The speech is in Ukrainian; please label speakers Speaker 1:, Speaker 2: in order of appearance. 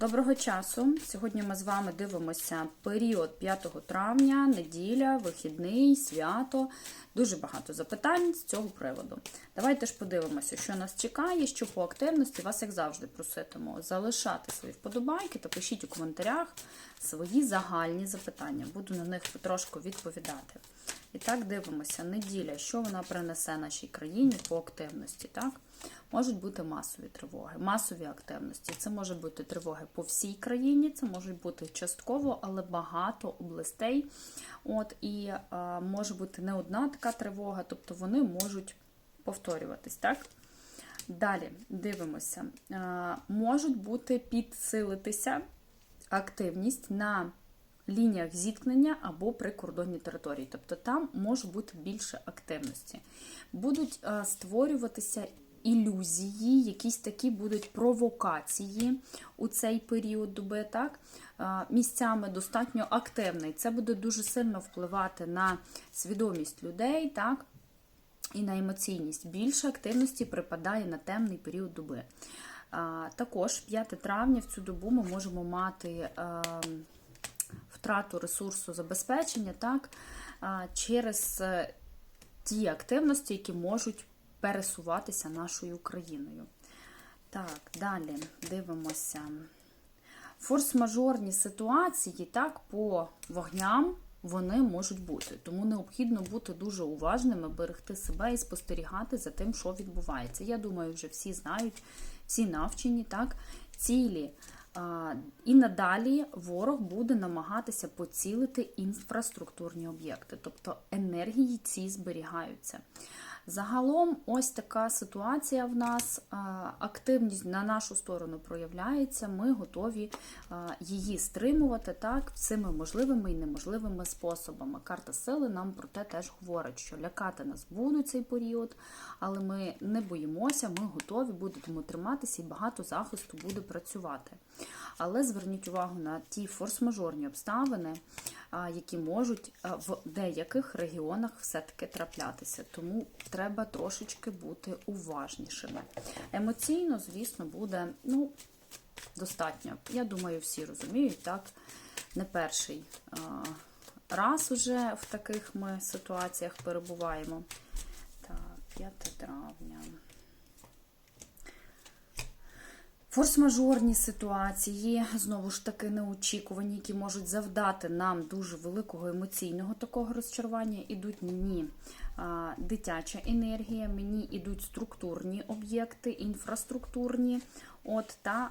Speaker 1: Доброго часу! Сьогодні ми з вами дивимося період 5 травня, неділя, вихідний, свято. Дуже багато запитань з цього приводу. Давайте ж подивимося, що нас чекає, що по активності вас, як завжди, проситиму залишати свої вподобайки та пишіть у коментарях свої загальні запитання. Буду на них потрошку відповідати. І так, дивимося, неділя, що вона принесе нашій країні по активності. так? Можуть бути масові тривоги, масові активності. Це може бути тривоги по всій країні, це можуть бути частково, але багато областей. От І е, може бути не одна така тривога, тобто вони можуть повторюватись. так? Далі дивимося, е, можуть бути підсилитися активність на лініях зіткнення або прикордонні території. Тобто там може бути більше активності. Будуть е, створюватися ілюзії, якісь такі будуть провокації у цей період доби, так? Е, Місцями достатньо активний. Це буде дуже сильно впливати на свідомість людей, так? І на емоційність. Більше активності припадає на темний період доби. А, Також 5 травня в цю добу ми можемо мати е, втрату ресурсу забезпечення так, через е, ті активності, які можуть пересуватися нашою країною. Так, далі дивимося. Форс-мажорні ситуації так, по вогням вони можуть бути. Тому необхідно бути дуже уважними, берегти себе і спостерігати за тим, що відбувається. Я думаю, вже всі знають, всі навчені, так, цілі. І надалі ворог буде намагатися поцілити інфраструктурні об'єкти, тобто енергії ці зберігаються. Загалом, ось така ситуація в нас, активність на нашу сторону проявляється, ми готові її стримувати так, всіми можливими і неможливими способами. Карта сили нам про те теж говорить, що лякати нас будуть цей період, але ми не боїмося, ми готові будемо триматися і багато захисту буде працювати. Але зверніть увагу на ті форс-мажорні обставини, які можуть в деяких регіонах все-таки траплятися. Тому треба трошечки бути уважнішими. Емоційно, звісно, буде ну, достатньо. Я думаю, всі розуміють, так, не перший раз уже в таких ми ситуаціях перебуваємо. Так, 5 травня. Форс-мажорні ситуації, знову ж таки, неочікувані, які можуть завдати нам дуже великого емоційного такого розчарування, ідуть мені дитяча енергія, мені ідуть структурні об'єкти, інфраструктурні, от, та